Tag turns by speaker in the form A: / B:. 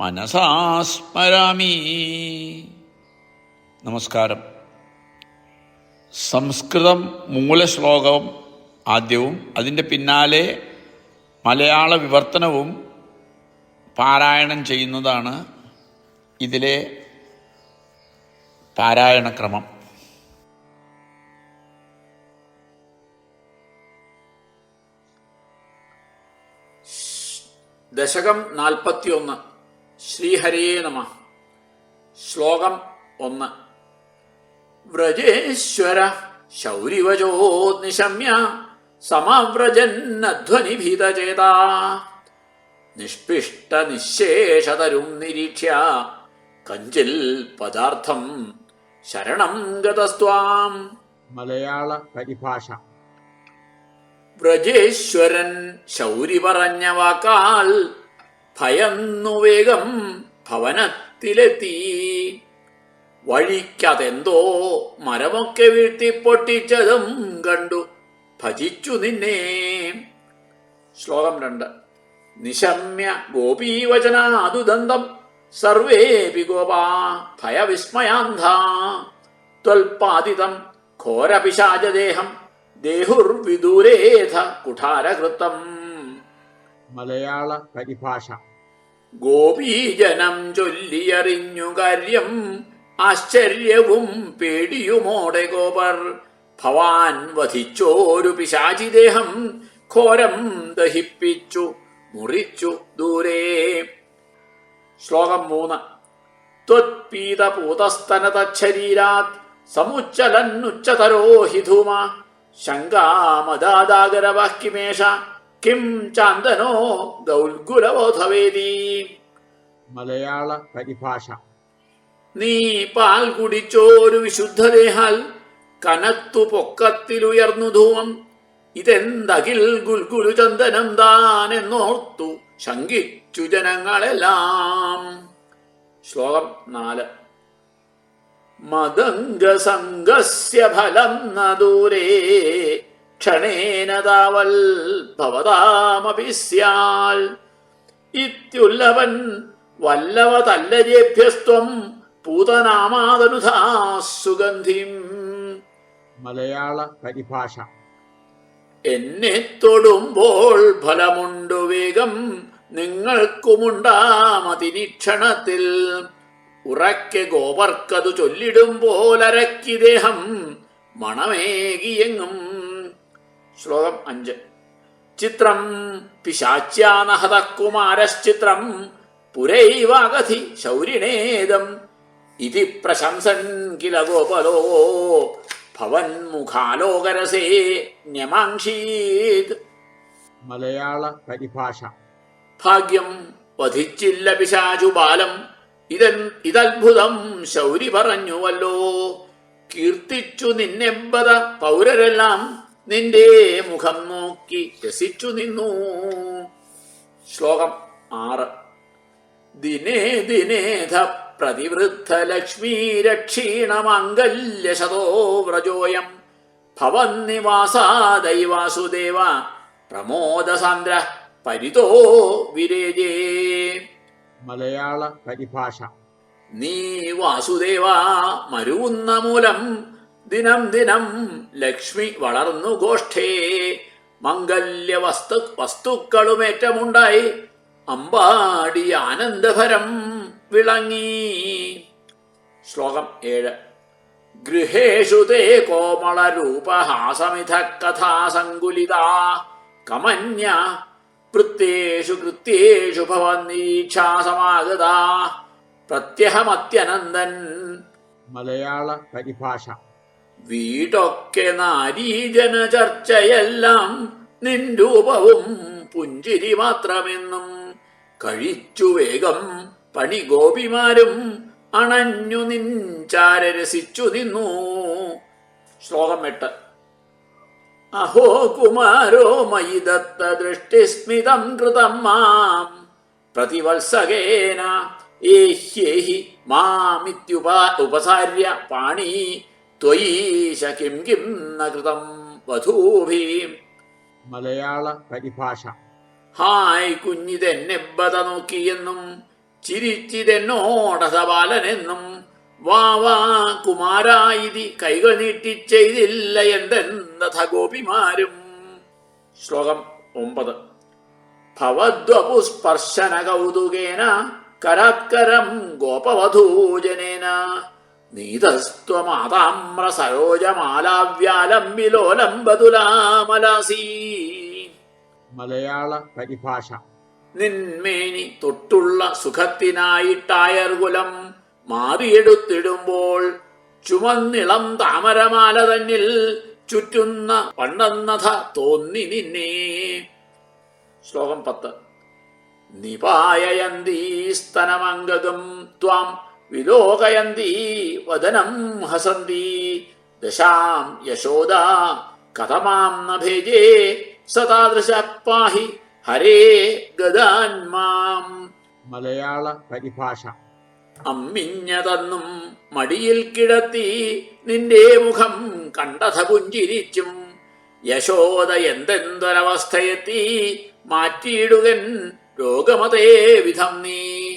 A: മനസാ സ്മരാമി നമസ്കാരം. സംസ്കൃതം മൂലശ്ലോകം ആദ്യവും അതിന്റെ പിന്നാലെ മലയാള വിവർത്തനവും പാരായണം ചെയ്യുന്നതാണ് ഇതിലെ പാരായണക്രമം ദശകം നാൽപ്പത്തിയൊന്ന്. ശ്രീഹരിയേ നമ. ശ്ലോകം ഒന്ന്. വ്രജേശ്വര ശൗരിവജോ നിശമ്യ സമവ്രജന്നധ്വനിഭീതചേതാ. നിഷ്പിഷ്ട നിശേഷതരും നിരീക്ഷ്യ. കഞ്ചിൽ പദാർത്ഥം ശരണം ഗതസ്ത്വാം.
B: മലയാള പരിഭാഷ.
A: വ്രജേശ്വരൻ ശൗരി പറഞ്ഞ വാക്കാൽ ഭയന്നു വേഗം ഭവനത്തിലെത്തി. വഴിക്കതെന്തോ മരമൊക്കെ വീഴ്ത്തി പൊട്ടിച്ചതും കണ്ടു. ഭജിച്ചു നിന്നെ. ശ്ലോകം രണ്ട്. നിശമ്യ ഗോപീവചനാതുദന്തം സർവേപി ഗോപാ ഭയവിസ്മയാന്ധ. ത്വൽപാതിതം ഘോരപിശാചദേഹം. ദേഹുർവിദൂരേധ കുഠാരകൃത്തം
B: മലയാള പരിഭാഷ.
A: ഗോപീജനം ചൊല്ലിയറിഞ്ഞു കാര്യം ആശ്ചര്യവും പേടിയുമോടെ ഗോപർ. ഭവാൻ വധിച്ചോരു പിശാചിദേഹം ഘോരം ദഹിപ്പിച്ചു മുറിച്ചു ദൂരേ. ശ്ലോകം മൂന്ന്. ത്വത്പീതപൂതസ്തനതശരീരാത് സമുച്ചലന്നുച്ചതരോ ഹിധൂമ ശങ്കാമദാദാഗരവാക്യമേഷ. കിം ചാന്തനോ ദൗൽഗുലബോധവേദി
B: മലയാള പരിഭാഷ.
A: നീ പാൽ കുടിച്ചോരു വിശുദ്ധദേഹാൽ കനത്തു പൊക്കത്തിലുയർന്നു ധൂമം. ഇതെന്തകിൽ ഗുൽഗുലു ചന്ദനം താനെന്നോർത്തു ശങ്കിച്ചു ജനങ്ങളെല്ലാം. ശ്ലോകം നാല്. മദംഗസംഗസ്യ ഫലം ന ദൂരേ ക്ഷണേന താവൽ ഭവതാമപി സ്യാൽ ഇത്യുല്ലവൻ വല്ലവതല്ലജേഭ്യസ്ത്വം പൂതനാമാതനുധാ സുഗന്ധിം
B: മലയാള പരിഭാഷ.
A: എന്നെ തൊടുമ്പോൾ ഫലമുണ്ടു വേഗം നിങ്ങൾക്കുമുണ്ടാമതിരീക്ഷണത്തിൽ ഉറക്കെ ഗോവർക്കതു ചൊല്ലിടുമ്പോലരക്കി ദേഹം മണമേകിയെങ്ങും ശ്ലോകം അഞ്ച്. ചിത്രം പിശാച്യാനഹത കുമാരശ്ചിത്രം പുരൈവാഗധി ശൗരിണേദം ഇതി പ്രശംസൻ കില ഗോപലോ ഭവൻ മുഖാലോകരസേ ന്യമാംഷീത്.
B: മലയാള പരിഭാഷ.
A: ഭാഗ്യം വധിച്ചില്ല പിശാചു ബാലം. ഇതൻ ഇതത്ഭുതം ശൗരി പറഞ്ഞുവല്ലോ. കീർത്തിച്ചു നിന്നെമ്പത പൗരരെല്ലാം നിന്റെ മുഖം നോക്കി രസിച്ചു നിന്നു. ശ്ലോകം ആറ്. ദിനേ ദിനേധ പ്രതിവൃദ്ധ ലക്ഷ്മീ രക്ഷീണമംഗല്യശതോ വ്രജോയം. ഭവന്നിവാസാദൈവാസുദേവ പ്രമോദസാന്ദ്ര പരിതോ വിരേജേ.
B: മലയാള പരിഭാഷ.
A: നീ വാസുദേവ മരുവുന്ന മൂലം ദിനം ദിനം ലക്ഷ്മി വളർന്നു ഗോഷ്ഠേ. മംഗല്യ വസ്തു വസ്തുക്കളുമേറ്റമുണ്ടായി. അമ്പാടി ആനന്ദഭരം വിളങ്ങി. ശ്ലോകം ഏഴ്. ഗൃഹേഷു തേ കോമളരൂപഹാസമിഥ കഥാസങ്കുലിതാ കമന്യ വൃത്തേഷു കൃത്യേഷു ഭവന്നീക്ഷാസമാഗതാ പ്രത്യഹമത്യനന്ദൻ.
B: മലയാള പരിഭാഷ.
A: വീടൊക്കെ നാരീജന ചർച്ചയെല്ലാം നിൻ രൂപവും പുഞ്ചിരി മാത്രമെന്നും കഴിച്ചു വേഗം പണി ഗോപിമാരും അണഞ്ഞു നിൻചാരരസിച്ചു നിന്നു. ശ്ലോകം എട്ട്. അഹോ കുമാരോ മയി ദൃഷ്ടിസ്മിതം കൃതം മാം പ്രതിവത്സകേന ഏഹ്യേഹി മാമിത്യുപാ ഉപസാര്യ പാണി ത്വയീശ കിം കിം ന കൃതം വധൂഭീം.
B: മലയാള പരിഭാഷ.
A: ഹായ് കുഞ്ഞിതെന്നെ ബത നോക്കിയെന്നും ചിരിച്ചിതെന്നോടസബാലനെന്നും വാ വാ കുമാരായിതി കൈകൾ നീട്ടി ചെയ്തില്ല എന്തെന്നഥ ഗോപിമാരും ശ്ലോകം ഒമ്പത്. ഭവദ്വപുസ്പർശന കൗതുകേന കരാത്കരം ഗോപവധൂജനേന.
B: മലയാള പരിഭാഷ.
A: നിന്മേനി തൊട്ടുള്ള സുഖത്തിനായിട്ടായർകുലം മാറിയെടുത്തിടുമ്പോൾ ചുമന്നിളം താമരമാല തന്നിൽ ചുറ്റുന്ന പണ്ടെന്നഥ തോന്നി നിന്നെ. ശ്ലോകം പത്ത്. നിപായയന്തീ സ്തനമംഗകം ത്വാം വിലോകയന്തീ വദനം ഹസന്തി. ദശാം യശോദ കഥമാം നഭേജേ ഭേജേ സതാദൃശ പാഹി ഹരേ ഗദാൻമാം
B: മലയാള പരിഭാഷ.
A: അമ്മിഞ്ഞതന്നും മടിയിൽ കിടത്തി നിന്റെ മുഖം കണ്ടഥ പുഞ്ചിരിച്ചും. യശോദ എന്തെന്തൊരവസ്ഥയെത്തി മാറ്റിയിടുകൻ രോഗമതേ വിധം നീ.